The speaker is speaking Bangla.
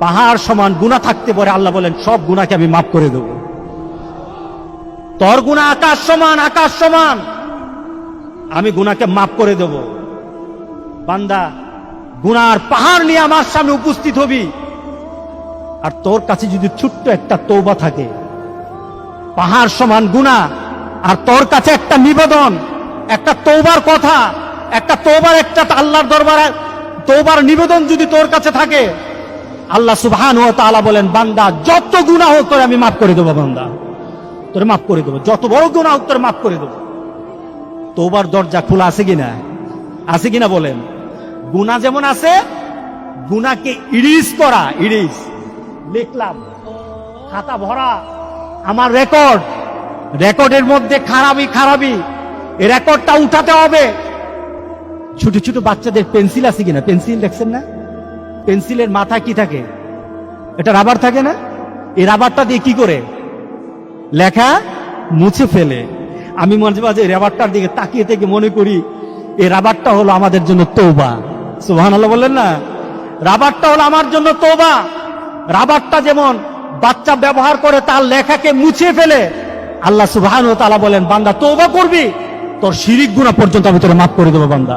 পাহাড় সমান গুণা থাকতে পারে, আল্লাহ বলেন, সব গুণাকে আমি মাফ করে দেব। তোর গুণা আকাশ সমান আকাশ সমান। আমি গুণাকে মাফ করে দেব। বান্দা গুনার পাহাড় নিয়ে আমার সামনে উপস্থিত হবি। আর তোর কাছে যদি ছোট্ট একটা তৌবা থাকে, পাহাড় সমান গুণা, আর তোর কাছে একটা নিবেদন, একটা তৌবার কথা, একটা তৌবার একটা আল্লাহর দরবারে তৌবার নিবেদন যদি তোর কাছে থাকে আল্লাহ সুবহান ও তাআলা বলেন, বান্দা, যত গুণা হোক তোরে আমি মাফ করে দেবো বান্দা। তোর মাফ করে দেবো। যত বড় গুণা হোক তোরে মাফ করে দেবো। তৌবার দরজা খোলা আছে কিনা? আছে কিনা বলেন? গুণা যেমন আছে গুণাকে ইরিস করা ইরিস লিখলাম, খাতা ভরা, আমার রেকর্ড। রেকর্ডের মধ্যে খারাপই খারাপই। রেকর্ডটা উঠাতে হবে। ছোট ছোট বাচ্চাদের পেন্সিল আছে কিনা? পেন্সিল দেখছেন না? পেন্সিলের মাথা কি থাকে? এটা রাবার থাকে না? এই রাবারটা দিয়ে কি করে? লেখা মুছে ফেলে। আমি মাঝে মাঝে রাবারটার দিকে তাকিয়ে থেকে মনে করি, এই রাবারটা হলো আমাদের জন্য তৌবা সুবহান আল্লাহ বললেন না? রাবারটা হলো আমার জন্য তৌবা রাবারটা যেমন বাচ্চা ব্যবহার করে তার লেখাকে মুছে ফেলে, আল্লাহ সুবহান ও তাআলা বলেন, বান্দা তৌবা করবি, তোর শিরিক গুণা পর্যন্ত আমি তোরে মাফ করে দেবো, বান্দা।